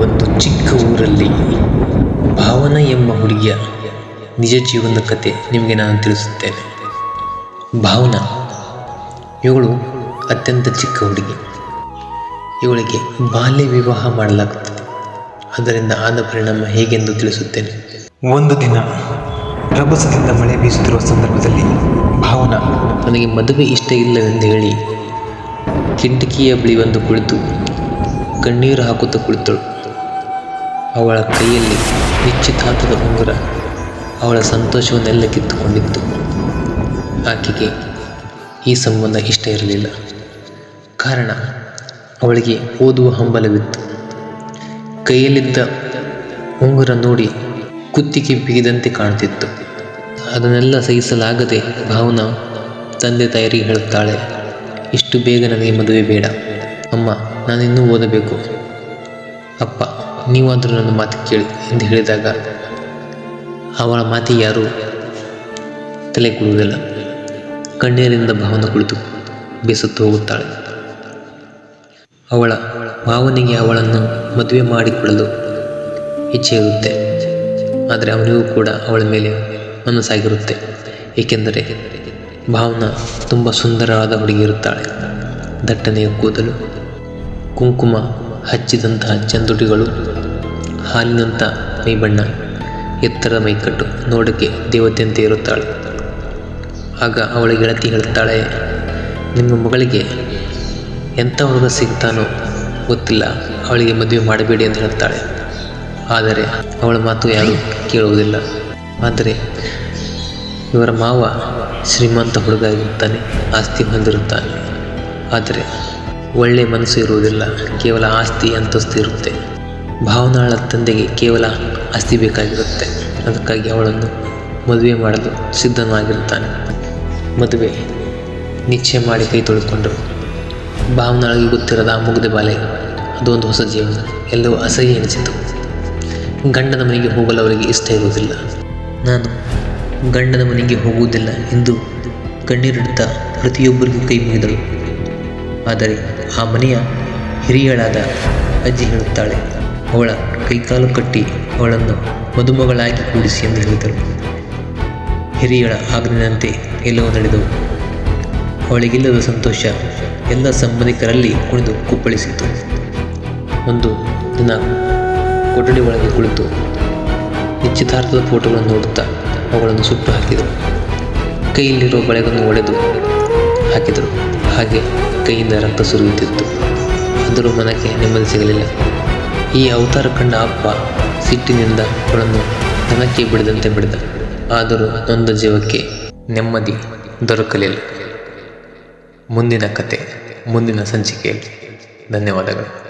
ಒಂದು ಚಿಕ್ಕ ಊರಲ್ಲಿ ಭಾವನ ಎಂಬ ಹುಡುಗಿಯ ನಿಜ ಜೀವನದ ಕತೆ ನಿಮಗೆ ನಾನು ತಿಳಿಸುತ್ತೇನೆ. ಭಾವನಾ ಇವಳು ಅತ್ಯಂತ ಚಿಕ್ಕ ಹುಡುಗಿ. ಇವಳಿಗೆ ಬಾಲ್ಯ ವಿವಾಹ ಮಾಡಲಾಗುತ್ತದೆ. ಅದರಿಂದ ಆದ ಪರಿಣಾಮ ಹೇಗೆಂದು ತಿಳಿಸುತ್ತೇನೆ. ಒಂದು ದಿನ ರಭಸದಿಂದ ಮಳೆ ಬೀಸುತ್ತಿರುವ ಸಂದರ್ಭದಲ್ಲಿ ಭಾವನಾ ನನಗೆ ಮದುವೆ ಇಷ್ಟ ಇಲ್ಲವೆಂದು ಹೇಳಿ ಕಿಟಕಿಯ ಬಳಿ ಬಂದು ಕುಳಿತು ಕಣ್ಣೀರು ಹಾಕುತ್ತಾ ಕುಳಿತಳು. ಅವಳ ಕೈಯಲ್ಲಿ ನಿಶ್ಚಿತಾರ್ಥದ ಉಂಗುರ ಅವಳ ಸಂತೋಷವನ್ನೆಲ್ಲ ಕಿತ್ತುಕೊಂಡಿತ್ತು. ಆಕೆಗೆ ಈ ಸಂಬಂಧ ಇಷ್ಟ ಇರಲಿಲ್ಲ. ಕಾರಣ ಅವಳಿಗೆ ಓದುವ ಹಂಬಲವಿತ್ತು. ಕೈಯಲ್ಲಿದ್ದ ಉಂಗುರ ನೋಡಿ ಕುತ್ತಿಗೆ ಬಿಗಿದಂತೆ ಕಾಣ್ತಿತ್ತು. ಅದನ್ನೆಲ್ಲ ಸಹಿಸಲಾಗದೆ ಭಾವನಾ ತಂದೆ ತಾಯರಿಗೆ ಹೇಳುತ್ತಾಳೆ, ಇಷ್ಟು ಬೇಗ ನನಗೆ ಮದುವೆ ಬೇಡ. ಅಮ್ಮ, ನಾನಿನ್ನೂ ಓದಬೇಕು. ಅಪ್ಪ ನೀವಾದರೂ ನನ್ನ ಮಾತು ಕೇಳಿ ಎಂದು ಹೇಳಿದಾಗ ಅವಳ ಮಾತಿಗೆ ಯಾರೂ ತಲೆ ಕೊಡುವುದಿಲ್ಲ ಕಣ್ಣೀರಿನಿಂದ ಭಾವನ ಕುಳಿತು ಬೇಸತ್ತು ಹೋಗುತ್ತಾಳೆ. ಅವಳ ಭಾವನೆಗೆ ಅವಳನ್ನು ಮದುವೆ ಮಾಡಿಕೊಳ್ಳಲು ಇಚ್ಛೆ ಇರುತ್ತೆ. ಆದರೆ ಅವನಿಗೂ ಕೂಡ ಅವಳ ಮೇಲೆ ಮನಸ್ಸಾಗಿರುತ್ತೆ. ಏಕೆಂದರೆ ಭಾವನ ತುಂಬ ಸುಂದರವಾದ ಹುಡುಗಿ ಇರುತ್ತಾಳೆ ದಟ್ಟನೆಯ ಕೂದಲು, ಕುಂಕುಮ ಹಚ್ಚಿದಂತಹ ಚಂದುಟಿಗಳು ಹಾಲಿನಂಥ ಮೈಬಣ್ಣ ಎತ್ತರದ ಮೈಕಟ್ಟು ನೋಡಕ್ಕೆ ದೇವತೆಯಂತೆ ಇರುತ್ತಾಳೆ. ಆಗ ಅವಳ ಗೆಳತಿ ಹೇಳುತ್ತಾಳೆ ನಿಮ್ಮ ಮಗಳಿಗೆ ಎಂಥ ಹುಡುಗ ಸಿಗ್ತಾನೋ ಗೊತ್ತಿಲ್ಲ, ಅವಳಿಗೆ ಮದುವೆ ಮಾಡಬೇಡಿ ಎಂದು ಹೇಳ್ತಾಳೆ. ಆದರೆ ಅವಳ ಮಾತು ಯಾರೂ ಕೇಳುವುದಿಲ್ಲ. ಆದರೆ ಇವರ ಮಾವ ಶ್ರೀಮಂತ ಹುಡುಗ ಇರುತ್ತಾನೆ ಆಸ್ತಿ ಹೊಂದಿರುತ್ತಾನೆ. ಆದರೆ ಒಳ್ಳೆಯ ಮನಸ್ಸು ಇರುವುದಿಲ್ಲ, ಕೇವಲ ಆಸ್ತಿ ಅಂತಸ್ತು ಇರುತ್ತೆ. ಭಾವನಾಳ ತಂದೆಗೆ ಕೇವಲ ಆಸ್ತಿ ಬೇಕಾಗಿರುತ್ತೆ. ಅದಕ್ಕಾಗಿ ಅವಳನ್ನು ಮದುವೆ ಮಾಡಲು ಸಿದ್ಧನಾಗಿರುತ್ತಾನೆ. ಮದುವೆ ನಿಶ್ಚಯ ಮಾಡಿ ಕೈ ತೊಳೆದುಕೊಂಡರು. ಭಾವನಾಳಿಗೆ ಗೊತ್ತಿರದ ಆ ಮುಗ್ಧ ಬಾಲೆ, ಅದೊಂದು ಹೊಸ ಜೀವನ. ಎಲ್ಲವೂ ಅಸಹ್ಯ ಎನಿಸಿತು. ಗಂಡನ ಮನೆಗೆ ಹೋಗಲು ಅವರಿಗೆ ಇಷ್ಟ ಇರುವುದಿಲ್ಲ. ನಾನು ಗಂಡನ ಮನೆಗೆ ಹೋಗುವುದಿಲ್ಲ ಎಂದು ಕಣ್ಣೀರಿಡುತ್ತಾ ಪ್ರತಿಯೊಬ್ಬರಿಗೂ ಕೈ ಮುಗಿದಳು. ಆದರೆ ಆ ಮನೆಯ ಹಿರಿಯಳಾದ ಅಜ್ಜಿ ಹೇಳುತ್ತಾಳೆ, ಅವಳ ಕೈಕಾಲು ಕಟ್ಟಿ ಅವಳನ್ನು ಮದುಮಗಳಾಗಿ ಕೂಡಿಸಿ ಎಂದು ಹೇಳಿದರು. ಹಿರಿಯಳ ಆಗ್ನಿನಂತೆ ಎಲ್ಲವೂ ನಡೆದವು ಅವಳಿಗಿಲ್ಲದ ಸಂತೋಷ ಎಲ್ಲ ಸಂಬಂಧಿಕರಲ್ಲಿ ಕುಣಿದು ಕುಪ್ಪಳಿಸಿತು. ಒಂದು ದಿನ ಕೊಠಡಿ ಒಳಗೆ ಕುಳಿತು ನಿಶ್ಚಿತಾರ್ಥದ ಫೋಟೋಗಳನ್ನು ನೋಡುತ್ತಾ ಅವುಗಳನ್ನು ಸುಟ್ಟು ಹಾಕಿದರು. ಕೈಯಲ್ಲಿರುವ ಬಳೆಗಳನ್ನು ಒಡೆದು ಹಾಕಿದರು. ಹಾಗೆ ಕೈಯಿಂದ ರಕ್ತ ಸುರಿಯುತ್ತಿತ್ತು. ಆದರೂ ಮನಕ್ಕೆ ನೆಮ್ಮದಿ ಸಿಗಲಿಲ್ಲ. ಈ ಅವತಾರ ಕಂಡ ಅಪ್ಪ ಸಿಟ್ಟಿನಿಂದ ಅವಳನ್ನು ದನಕ್ಕೆ ಬಿಡದಂತೆ ಬಿಡಿದ. ಆದರೂ ನೊಂದ ಜೀವಕ್ಕೆ ನೆಮ್ಮದಿ ದೊರಕಲಿಲ್ಲ. ಮುಂದಿನ ಕತೆ, ಮುಂದಿನ ಸಂಚಿಕೆಯಲ್ಲಿ ಧನ್ಯವಾದಗಳು.